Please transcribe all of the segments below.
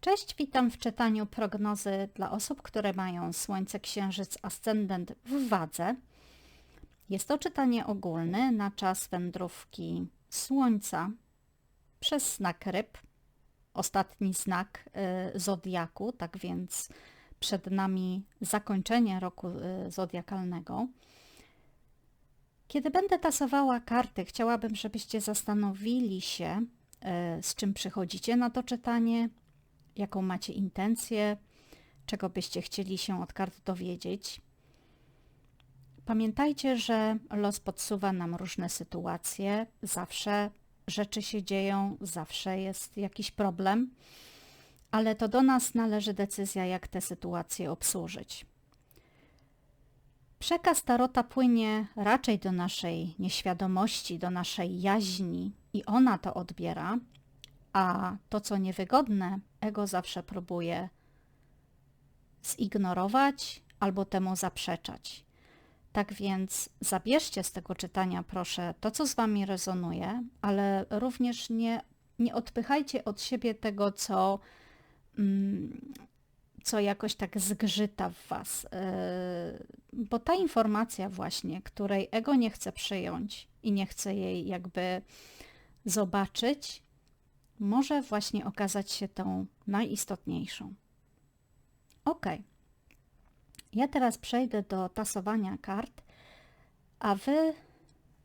Cześć, witam w czytaniu prognozy dla osób, które mają Słońce, Księżyc, Ascendent w Wadze. Jest to czytanie ogólne na czas wędrówki Słońca przez znak ryb, ostatni znak y, zodiaku, tak więc przed nami zakończenie roku y, zodiakalnego. Kiedy będę tasowała karty, chciałabym, żebyście zastanowili się, y, z czym przychodzicie na to czytanie, jaką macie intencję, czego byście chcieli się od kart dowiedzieć. Pamiętajcie, że los podsuwa nam różne sytuacje, zawsze rzeczy się dzieją, zawsze jest jakiś problem, ale to do nas należy decyzja, jak te sytuacje obsłużyć. Przekaz tarota płynie raczej do naszej nieświadomości, do naszej jaźni i ona to odbiera, a to, co niewygodne, ego zawsze próbuje zignorować albo temu zaprzeczać. Tak więc zabierzcie z tego czytania, proszę, to, co z Wami rezonuje, ale również nie, nie odpychajcie od siebie tego, co, mm, co jakoś tak zgrzyta w Was. Yy, bo ta informacja właśnie, której ego nie chce przyjąć i nie chce jej jakby zobaczyć, może właśnie okazać się tą najistotniejszą. Ok. Ja teraz przejdę do tasowania kart, a Wy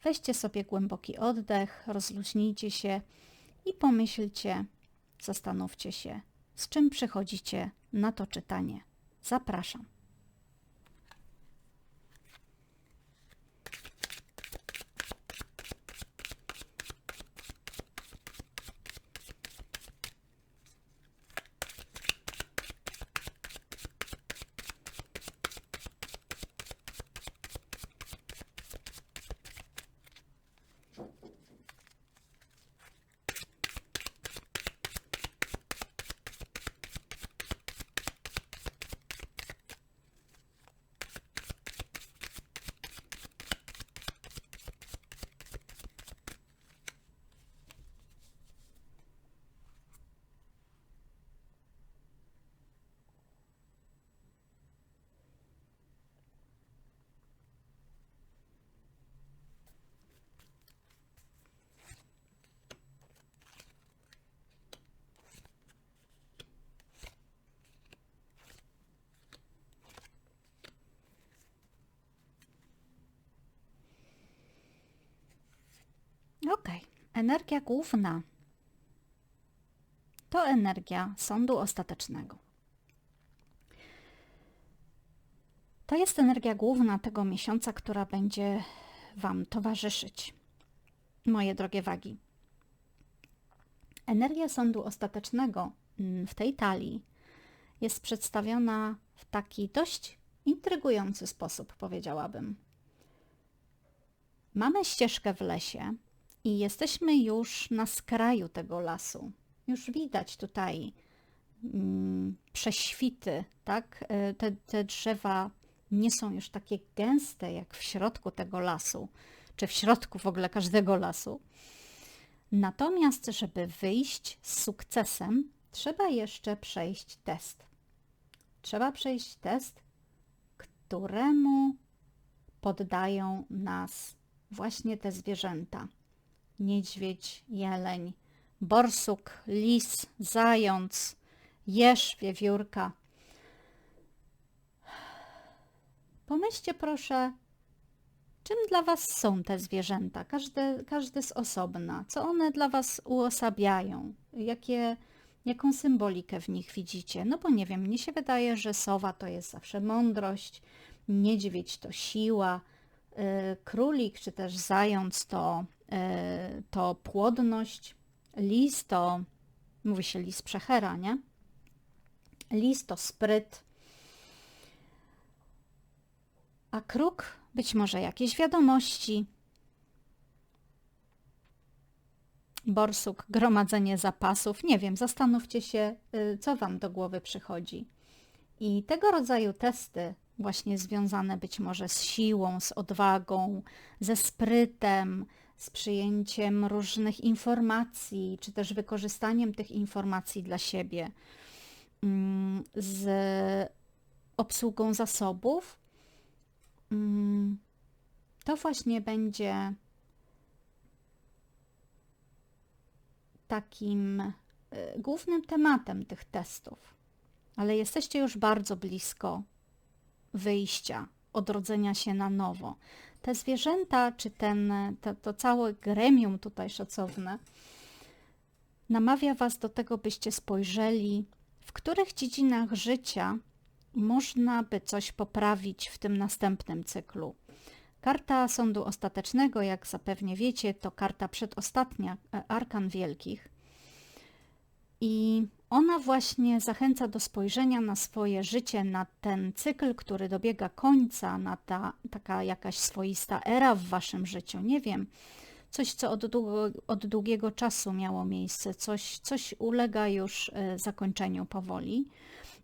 weźcie sobie głęboki oddech, rozluźnijcie się i pomyślcie, zastanówcie się, z czym przychodzicie na to czytanie. Zapraszam. Ok, energia główna to energia sądu ostatecznego. To jest energia główna tego miesiąca, która będzie Wam towarzyszyć, moje drogie wagi. Energia sądu ostatecznego mm, w tej talii jest przedstawiona w taki dość intrygujący sposób, powiedziałabym. Mamy ścieżkę w lesie, i jesteśmy już na skraju tego lasu. Już widać tutaj mm, prześwity, tak? E, te, te drzewa nie są już takie gęste jak w środku tego lasu, czy w środku w ogóle każdego lasu. Natomiast, żeby wyjść z sukcesem, trzeba jeszcze przejść test. Trzeba przejść test, któremu poddają nas właśnie te zwierzęta niedźwiedź, jeleń, borsuk, lis, zając, jeż, wiewiórka. Pomyślcie proszę, czym dla Was są te zwierzęta, każde, każde z osobna, co one dla Was uosabiają, jakie, jaką symbolikę w nich widzicie. No bo nie wiem, mnie się wydaje, że sowa to jest zawsze mądrość, niedźwiedź to siła, yy, królik czy też zając to to płodność, lis to, mówi się lis przechera, nie? Lis to spryt, a kruk być może jakieś wiadomości, borsuk, gromadzenie zapasów, nie wiem, zastanówcie się, y, co Wam do głowy przychodzi. I tego rodzaju testy, właśnie związane być może z siłą, z odwagą, ze sprytem, z przyjęciem różnych informacji, czy też wykorzystaniem tych informacji dla siebie. mm, z obsługą zasobów, mm, to właśnie będzie takim y, głównym tematem tych testów. Ale jesteście już bardzo blisko wyjścia, odrodzenia się na nowo. Te zwierzęta, czy ten, to, to całe gremium tutaj szacowne, namawia Was do tego, byście spojrzeli, w których dziedzinach życia można by coś poprawić w tym następnym cyklu. Karta Sądu Ostatecznego, jak zapewnie wiecie, to karta przedostatnia e, Arkan Wielkich. I ona właśnie zachęca do spojrzenia na swoje życie, na ten cykl, który dobiega końca, na ta taka jakaś swoista era w waszym życiu. Nie wiem, coś, co od, długo, od długiego czasu miało miejsce, coś, coś ulega już e, zakończeniu powoli,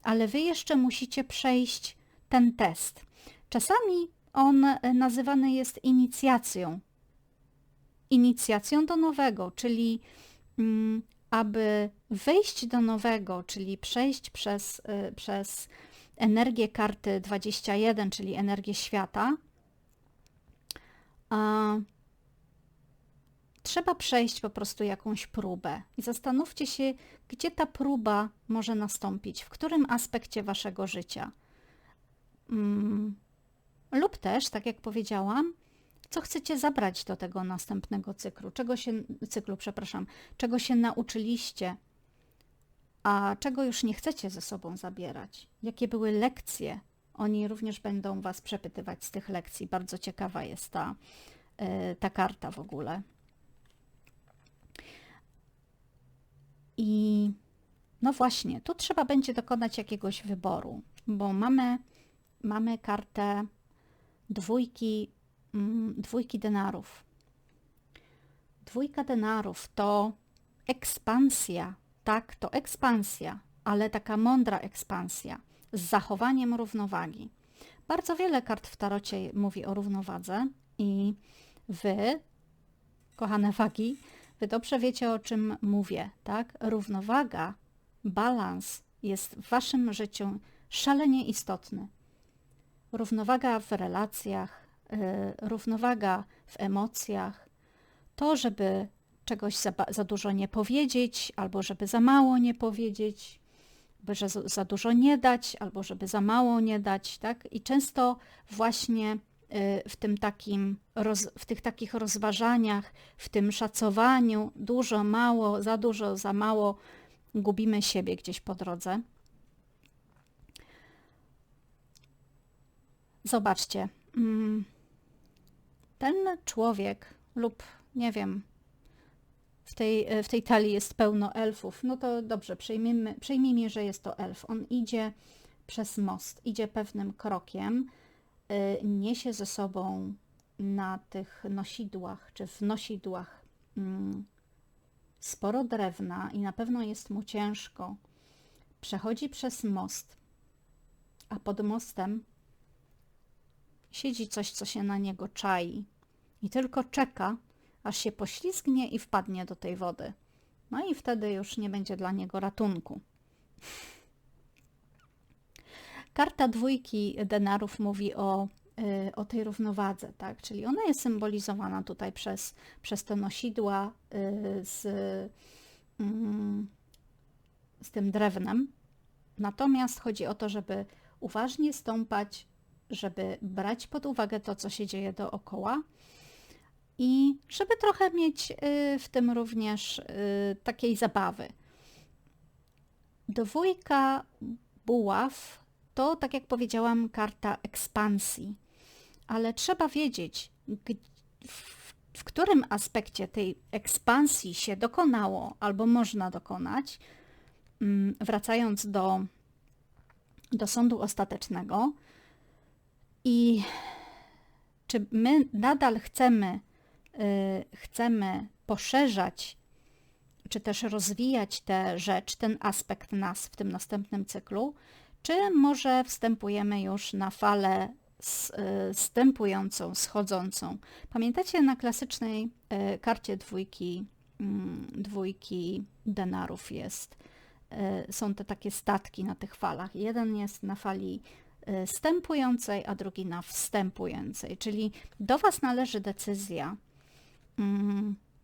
ale wy jeszcze musicie przejść ten test. Czasami on e, nazywany jest inicjacją. Inicjacją do nowego, czyli mm, aby wejść do nowego, czyli przejść przez, y, przez energię karty 21, czyli energię świata, trzeba przejść po prostu jakąś próbę. I zastanówcie się, gdzie ta próba może nastąpić, w którym aspekcie waszego życia. Mm, lub też, tak jak powiedziałam, co chcecie zabrać do tego następnego cyklu? Czego się, cyklu, przepraszam, czego się nauczyliście, a czego już nie chcecie ze sobą zabierać? Jakie były lekcje? Oni również będą Was przepytywać z tych lekcji. Bardzo ciekawa jest ta, e, ta karta w ogóle. I no właśnie, tu trzeba będzie dokonać jakiegoś wyboru, bo mamy, mamy kartę dwójki dwójki denarów. Dwójka denarów to ekspansja, tak, to ekspansja, ale taka mądra ekspansja z zachowaniem równowagi. Bardzo wiele kart w tarocie mówi o równowadze i wy, kochane wagi, wy dobrze wiecie o czym mówię, tak? Równowaga, balans jest w waszym życiu szalenie istotny. Równowaga w relacjach, równowaga w emocjach, to, żeby czegoś za, za, dużo nie powiedzieć, albo żeby za mało nie powiedzieć, by że za dużo nie dać, albo żeby za mało nie dać, tak? I często właśnie e, w tym takim, w tych takich rozważaniach, w tym szacowaniu, dużo, mało, za dużo, za mało, gubimy siebie gdzieś po drodze. Zobaczcie, mm, ten człowiek lub nie wiem, w tej, w tej talii jest pełno elfów, no to dobrze, przyjmijmy, przyjmijmy, że jest to elf. On idzie przez most, idzie pewnym krokiem, y, niesie ze sobą na tych nosidłach, czy w nosidłach mm, sporo drewna i na pewno jest mu ciężko. Przechodzi przez most, a pod mostem siedzi coś, co się na niego czai i tylko czeka, aż się poślizgnie i wpadnie do tej wody. No i wtedy już nie będzie dla niego ratunku. Karta dwójki denarów mówi o, y, o tej równowadze, tak? czyli ona jest symbolizowana tutaj przez, przez te nosidła y, z, y, z tym drewnem. Natomiast chodzi o to, żeby uważnie stąpać, żeby brać pod uwagę to, co się dzieje dookoła, i żeby trochę mieć y, w tym również y, takiej zabawy. Dwójka buław to, tak jak powiedziałam, karta ekspansji, ale trzeba wiedzieć, w którym aspekcie tej ekspansji się dokonało albo można dokonać, mm, wracając do, do sądu ostatecznego. I czy my nadal chcemy chcemy poszerzać czy też rozwijać tę rzecz, ten aspekt nas w tym następnym cyklu, czy może wstępujemy już na falę wstępującą, schodzącą. Pamiętacie na klasycznej y, karcie dwójki, mm, dwójki denarów jest y, są te takie statki na tych falach. Jeden jest na fali y, stępującej, a drugi na wstępującej, czyli do Was należy decyzja,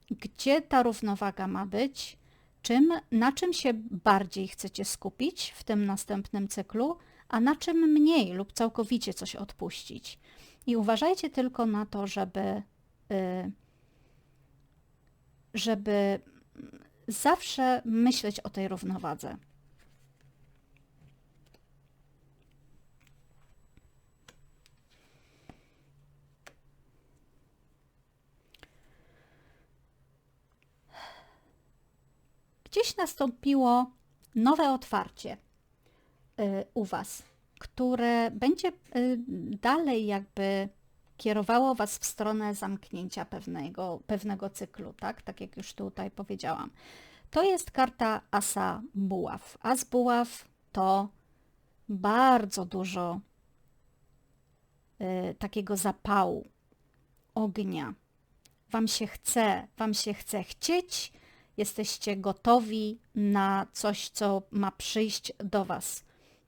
gdzie ta równowaga ma być, czym, na czym się bardziej chcecie skupić w tym następnym cyklu, a na czym mniej lub całkowicie coś odpuścić. I uważajcie tylko na to, żeby, żeby zawsze myśleć o tej równowadze. Gdzieś nastąpiło nowe otwarcie y, u Was, które będzie y, dalej jakby kierowało Was w stronę zamknięcia pewnego, pewnego cyklu, tak? Tak jak już tutaj powiedziałam. To jest karta Asa Buław. As Buław to bardzo dużo y, takiego zapału, ognia. Wam się chce, Wam się chce chcieć, jesteście gotowi na coś, co ma przyjść do Was.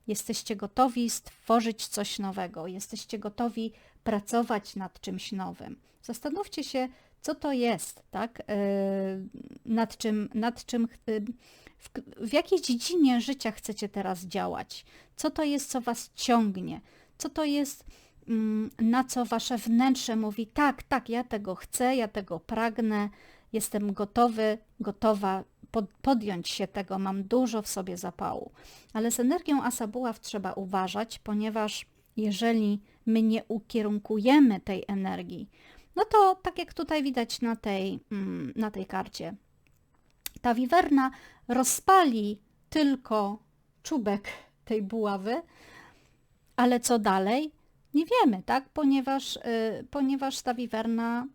Jesteście gotowi stworzyć coś nowego, jesteście gotowi pracować nad czymś nowym. Zastanówcie się, co to jest, tak? E, nad czym, nad czym e, w, w jakiej dziedzinie życia chcecie teraz działać? Co to jest, co was ciągnie? Co to jest, mm, na co wasze wnętrze mówi, tak, tak, ja tego chcę, ja tego pragnę, jestem gotowy, gotowa podjąć się tego, mam dużo w sobie zapału. Ale z energią Asabuław trzeba uważać, ponieważ jeżeli my nie ukierunkujemy tej energii, no to tak jak tutaj widać na tej, mm, na tej karcie, ta wiwerna rozpali tylko czubek tej buławy, ale co dalej? Nie wiemy, tak? Ponieważ, y, ponieważ ta wiwerna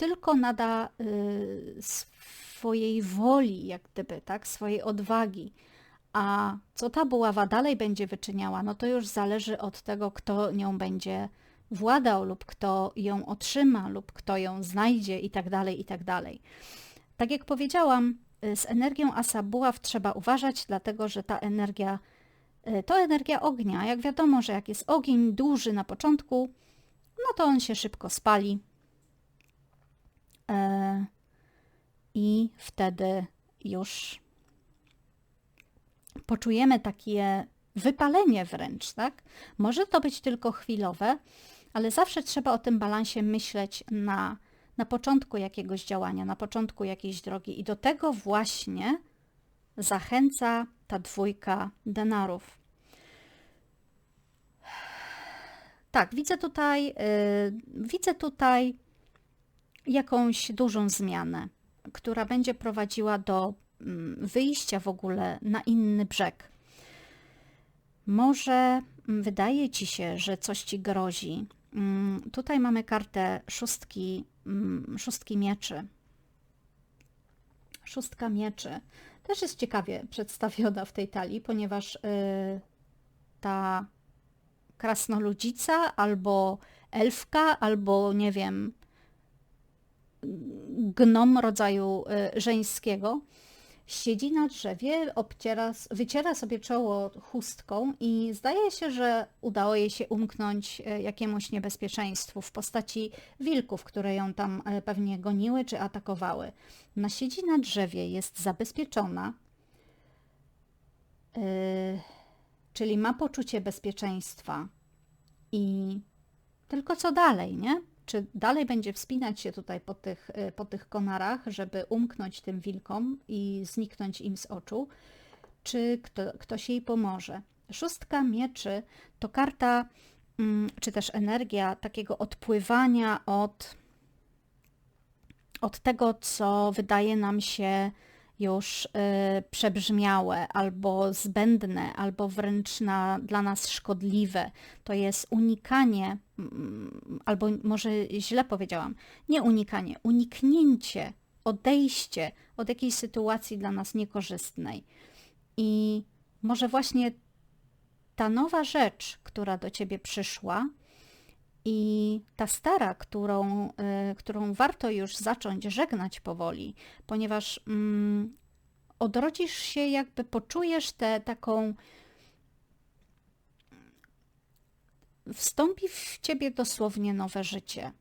tylko nada y, swojej woli, jak gdyby, tak? Swojej odwagi. A co ta buława dalej będzie wyczyniała, no to już zależy od tego, kto nią będzie władał lub kto ją otrzyma lub kto ją znajdzie i tak dalej, i tak dalej. Tak jak powiedziałam, y, z energią asa buław trzeba uważać, dlatego że ta energia y, to energia ognia. Jak wiadomo, że jak jest ogień duży na początku, no to on się szybko spali. E, I wtedy już poczujemy takie wypalenie wręcz, tak? Może to być tylko chwilowe, ale zawsze trzeba o tym balansie myśleć na, na początku jakiegoś działania, na początku jakiejś drogi i do tego właśnie zachęca ta dwójka denarów. Tak, widzę tutaj, yy, widzę tutaj jakąś dużą zmianę, która będzie prowadziła do yy, wyjścia w ogóle na inny brzeg. Może wydaje ci się, że coś ci grozi, Mm, tutaj mamy kartę szóstki, mm, szóstki mieczy. Szóstka mieczy też jest ciekawie przedstawiona w tej talii, ponieważ y, ta krasnoludzica albo elfka, albo nie wiem, gnom rodzaju y, żeńskiego siedzi na drzewie, obciera, wyciera sobie czoło chustką i zdaje się, że udało jej się umknąć e, jakiemuś niebezpieczeństwu w postaci wilków, które ją tam e, pewnie goniły czy atakowały. Ona siedzi na drzewie, jest zabezpieczona, yy, czyli ma poczucie bezpieczeństwa i tylko co dalej, nie? Czy dalej będzie wspinać się tutaj po tych, y, po tych konarach, żeby umknąć tym wilkom i zniknąć im z oczu, czy kto, ktoś jej pomoże. Szóstka mieczy to karta, mm, czy też energia takiego odpływania od, od tego, co wydaje nam się już y, przebrzmiałe, albo zbędne, albo wręcz na, dla nas szkodliwe. To jest unikanie, mm, albo może źle powiedziałam, nie unikanie, uniknięcie, odejście od jakiejś sytuacji dla nas niekorzystnej. I może właśnie ta nowa rzecz, która do ciebie przyszła, i ta stara, którą, y, którą warto już zacząć żegnać powoli, ponieważ mm, odrodzisz się, jakby poczujesz tę taką wstąpi w ciebie dosłownie nowe życie.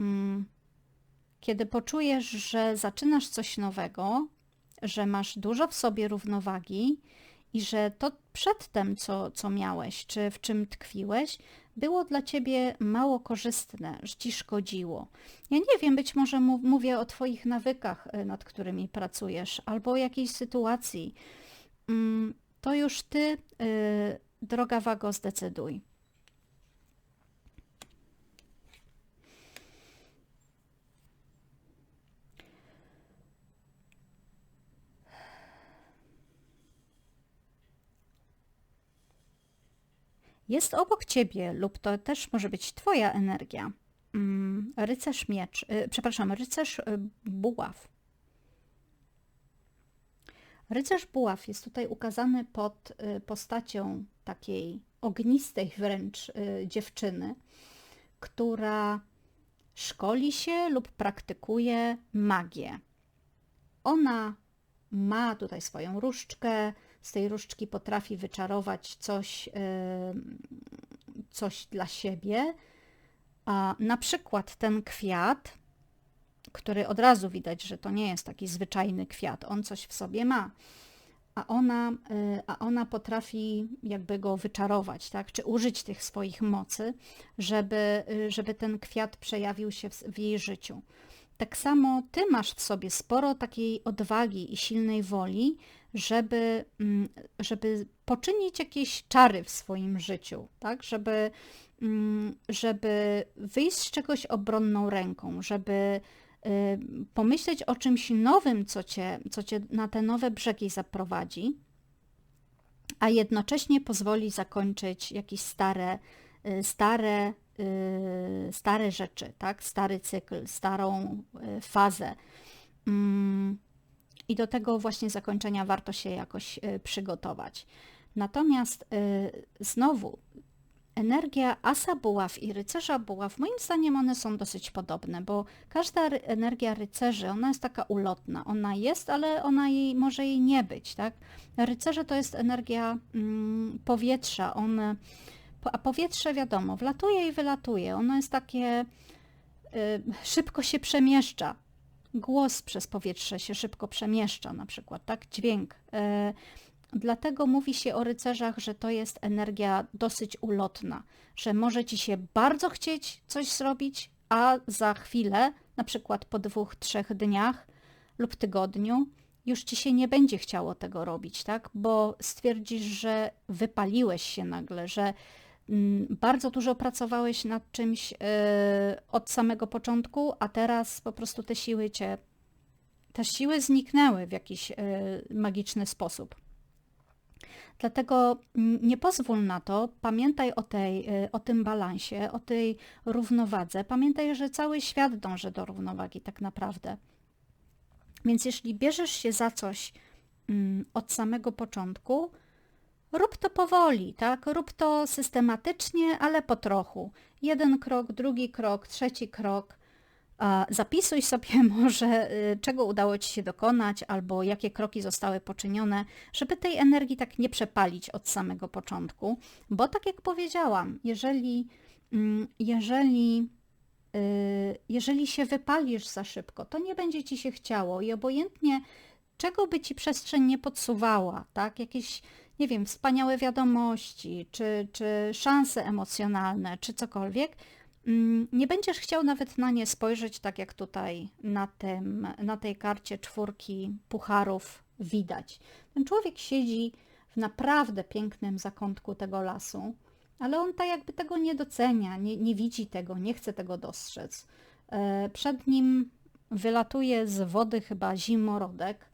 Mm. Kiedy poczujesz, że zaczynasz coś nowego, że masz dużo w sobie równowagi i że to przedtem, co, co miałeś, czy w czym tkwiłeś, było dla ciebie mało korzystne, że ci szkodziło. Ja nie wiem, być może mówię o twoich nawykach, y, nad którymi pracujesz, albo o jakiejś sytuacji. Mm, to już ty, y, droga Wago, zdecyduj. Jest obok ciebie, lub to też może być twoja energia. Mm, rycerz miecz, y, przepraszam, rycerz y, buław. Rycerz buław jest tutaj ukazany pod y, postacią takiej ognistej wręcz dziewczyny, która szkoli się lub praktykuje magię. Ona ma tutaj swoją różdżkę, z tej różdżki potrafi wyczarować coś, coś dla siebie. A na przykład ten kwiat, który od razu widać, że to nie jest taki zwyczajny kwiat, on coś w sobie ma, a ona, y, a ona potrafi jakby go wyczarować, tak? czy użyć tych swoich mocy, żeby, y, żeby ten kwiat przejawił się w, w jej życiu. Tak samo ty masz w sobie sporo takiej odwagi i silnej woli, żeby, mm, żeby poczynić jakieś czary w swoim życiu, tak? żeby, mm, żeby wyjść z czegoś obronną ręką, żeby y, pomyśleć o czymś nowym, co cię, co cię na te nowe brzegi zaprowadzi, a jednocześnie pozwoli zakończyć jakieś stare, y, stare, y, stare rzeczy, tak? stary cykl, starą fazę. I do tego właśnie zakończenia warto się jakoś y, przygotować. Natomiast y, znowu energia asa buław i rycerza buław, moim zdaniem one są dosyć podobne, bo każda energia rycerzy, ona jest taka ulotna. Ona jest, ale ona jej, może jej nie być, tak? Rycerze to jest energia mm, powietrza, on, a powietrze wiadomo, wlatuje i wylatuje. Ono jest takie, y, szybko się przemieszcza głos przez powietrze się szybko przemieszcza, na przykład, tak? Dźwięk. E, dlatego mówi się o rycerzach, że to jest energia dosyć ulotna, że może ci się bardzo chcieć coś zrobić, a za chwilę, na przykład po dwóch, trzech dniach lub tygodniu, już ci się nie będzie chciało tego robić, tak? Bo stwierdzisz, że wypaliłeś się nagle, że bardzo dużo pracowałeś nad czymś e, od samego początku, a teraz po prostu te siły cię, te siły zniknęły w jakiś e, magiczny sposób. Dlatego nie pozwól na to, pamiętaj o, tej, e, o tym balansie, o tej równowadze. Pamiętaj, że cały świat dąży do równowagi tak naprawdę. Więc jeśli bierzesz się za coś mm, od samego początku, Rób to powoli, tak? Rób to systematycznie, ale po trochu. Jeden krok, drugi krok, trzeci krok. Zapisuj sobie może, y, czego udało Ci się dokonać, albo jakie kroki zostały poczynione, żeby tej energii tak nie przepalić od samego początku. Bo tak jak powiedziałam, jeżeli, mm, jeżeli, y, jeżeli się wypalisz za szybko, to nie będzie Ci się chciało i obojętnie czego by Ci przestrzeń nie podsuwała, tak? Jakieś nie wiem, wspaniałe wiadomości, czy, czy szanse emocjonalne, czy cokolwiek, mm, nie będziesz chciał nawet na nie spojrzeć, tak jak tutaj na, tym, na tej karcie czwórki pucharów widać. Ten człowiek siedzi w naprawdę pięknym zakątku tego lasu, ale on tak jakby tego nie docenia, nie, nie widzi tego, nie chce tego dostrzec. E, przed nim wylatuje z wody chyba zimorodek,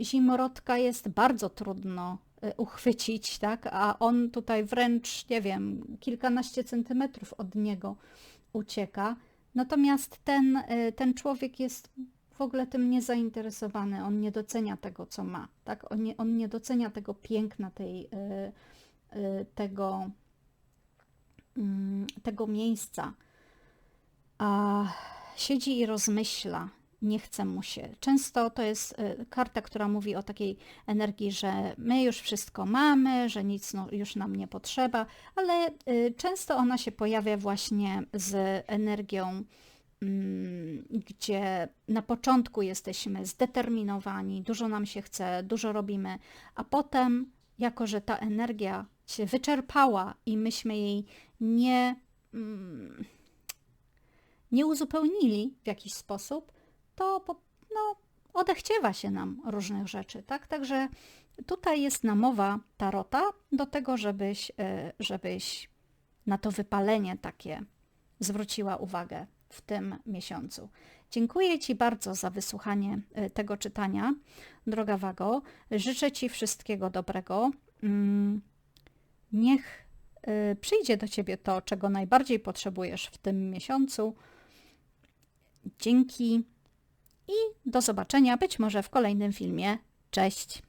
zimorodka jest bardzo trudno y, uchwycić, tak? a on tutaj wręcz, nie wiem, kilkanaście centymetrów od niego ucieka. Natomiast ten, y, ten człowiek jest w ogóle tym niezainteresowany, on nie docenia tego, co ma, tak? on, nie, on nie docenia tego piękna, tej, tego, mm, tego miejsca. A siedzi i rozmyśla, nie chce mu się. Często to jest y, karta, która mówi o takiej energii, że my już wszystko mamy, że nic no, już nam nie potrzeba, ale y, często ona się pojawia właśnie z energią, mm, gdzie na początku jesteśmy zdeterminowani, dużo nam się chce, dużo robimy, a potem, jako że ta energia się wyczerpała i myśmy jej nie, mm, nie uzupełnili w jakiś sposób, to no, odechciewa się nam różnych rzeczy, tak? Także tutaj jest namowa tarota do tego, żebyś, e, żebyś na to wypalenie takie zwróciła uwagę w tym miesiącu. Dziękuję Ci bardzo za wysłuchanie e, tego czytania, droga Wago. Życzę Ci wszystkiego dobrego. Mm, Niech y, przyjdzie do Ciebie to, czego najbardziej potrzebujesz w tym miesiącu. Dzięki i do zobaczenia być może w kolejnym filmie. Cześć!